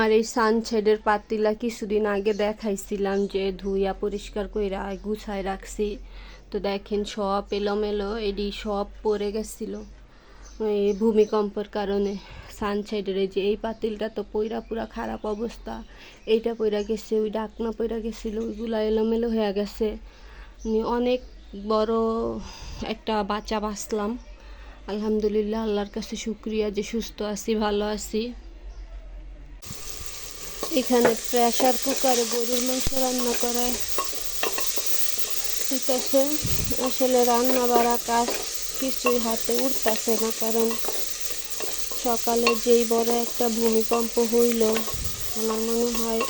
আমার এই সানশেডের পাতিলা কিছুদিন আগে দেখাইছিলাম যে ধুইয়া পরিষ্কার কইরা গুছায় রাখছি। তো দেখেন সব এলোমেলো, এডি সব পড়ে গেছিল এই ভূমিকম্পের কারণে। সানসাইডের এই যে এই পাতিলটা তো পইরা পুরা খারাপ অবস্থা। এইটা পইরা গেছে, ওই ডাকনা পইরা গেছিল, ওইগুলা এলোমেলো হয়ে গেছে। অনেক বড় একটা বাচ্চা বাঁচলাম। আলহামদুলিল্লাহ, আল্লাহর কাছে শুক্রিয়া যে সুস্থ আছি, ভালো আছি। এখানে প্রেশার কুকারে গরুর মাংস রান্না করায় ঠিক আছে আসলে রান্না বাড়া কাজ কিছুই হাতে উঠতেছে না, কারণ সকালে যেই বড় একটা ভূমিকম্প হইল, আমার মনে হয়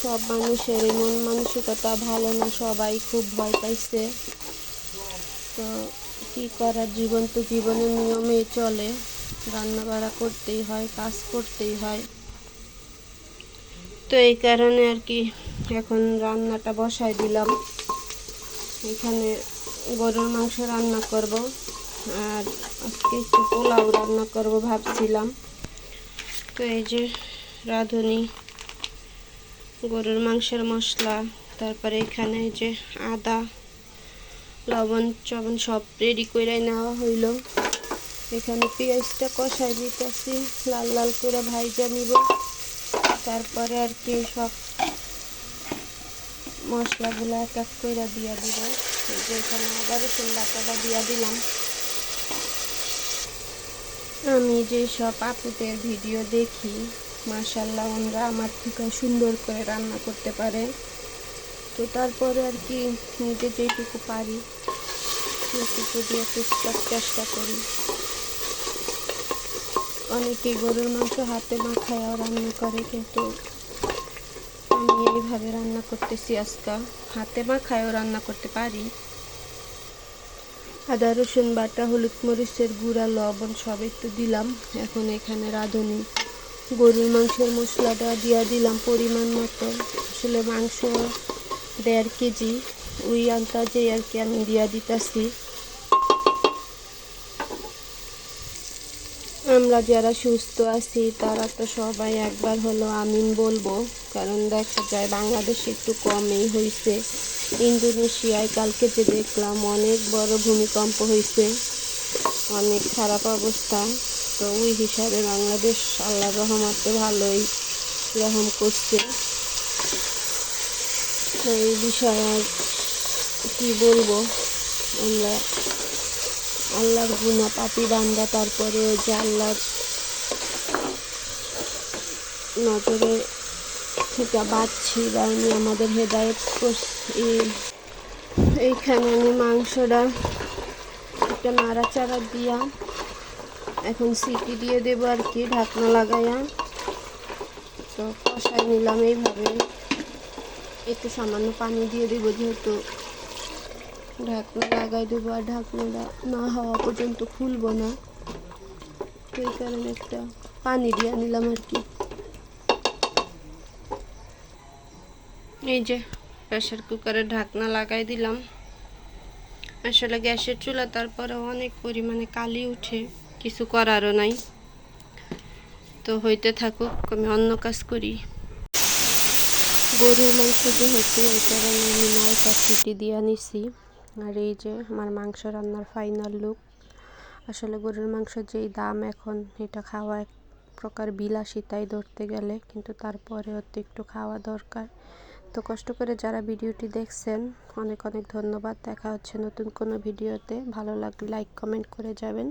সব মানুষের মন মানসিকতা ভালো না, সবাই খুব ভয় পাইছে। তো কী করার জীবন তো জীবনের নিয়মেই চলে। রান্না বাড়া করতেই হয়, কাজ করতেই হয়। তো এই কারণে আর কি এখন রান্নাটা বসাই দিলাম। এখানে গরুর মাংস রান্না করব আর আজকে একটু পোলাও রান্না করব ভাবছিলাম। তো এই যে রাঁধুনি, গরুর মাংসের মশলা, তারপরে এখানে যে আদা, লবণ চবণ সব রেডি করে নেওয়া হইল। এখানে পেঁয়াজটা কষাই দিতেছি, লাল লাল করে ভাইজা নিব। তারপরে আর কি সব মশলাগুলো এক এক করে দিয়ে দিব। এই যে এখানে রসুন বাটাটা দিয়ে দিলাম। আমি যে সব আপুদের ভিডিও দেখি মাশাল্লাহ ওনরা আমার থেকে সুন্দর করে রান্না করতে পারে। তো তারপরে আর কি নিজে যেটুকু পারি, সেটুকু দিয়ে চেষ্টা করি। অনেকে গরুর মাংস হাতে মাখায়ও রান্না করে, কিন্তু আমি এইভাবে রান্না করতেছি আজকা। হাতে মাখায়ও রান্না করতে পারি। আদা, রসুন বাটা, হলুদ মরিচের গুঁড়া, লবণ সব একটু দিলাম। এখন এখানে রাঁধুনি। গরুর মাংসের মশলাটা দিয়া দিলাম পরিমাণ মতো। আসলে মাংস দেড় কেজি। ওই আন্দাজে আর কি আমি দিয়া দিতেছি। আমরা যারা সুস্থ আছি, তারা তো সবাই একবার হলো আমিন বলব। কারণ দেখা যায় বাংলাদেশে একটু কমই হয়েছে ইন্দোনেশিয়ায় কালকে যে দেখলাম অনেক বড় ভূমিকম্প হয়েছে অনেক খারাপ অবস্থা। তো ওই হিসাবে বাংলাদেশ আল্লাহ রহমতে ভালোই রহম করছে। তো এই বিষয়ে কী বলব? আমরা আল্লাহর গুণা পাপি বান্দা, তারপরে যে আল্লাহর নজরে থেকে বাঁচছি বা উনি আমাদের হেদায়ত এইখানে আমি মাংসটা একটা নাড়াচাড়া দিয়া এখন সিটি দিয়ে দেবো আর কি, ঢাকনা লাগাইয়া। তো কষাই নিলাম এইভাবে। একটু সামান্য পানি দিয়ে দেবো যেহেতু ঢাকনা লাগাই দেবো আর ঢাকনাটা না হওয়া পর্যন্ত খুলবো না। এই কারণে একটা পানি দিয়ে নিলাম আর কি। এই যে প্রেশার কুকারে ঢাকনা লাগাই দিলাম। আসলে গ্যাসের চুলা তারপরে অনেক পরিমাণে কালি উঠে, কিছু করারও নাই। তো হইতে থাকুক, আমি অন্য কাজ করি। গরুর মাংস যেহেতু, এই কারণে আমি নয়টা সিটি দিয়ে নিছি। আর এই যে আমার মাংস রান্নার ফাইনাল লুক আসলে গরুর মাংস যেই দাম এখন, এটা খাওয়া এক প্রকার বিলাসিতাই ধরতে গেলে, কিন্তু তারপরে তো একটু খাওয়া দরকার। তো কষ্ট করে যারা ভিডিওটি দেখছেন, অনেক অনেক ধন্যবাদ। দেখা হচ্ছে নতুন কোনো ভিডিওতে। ভালো লাগলে লাইক কমেন্ট করে যাবেন।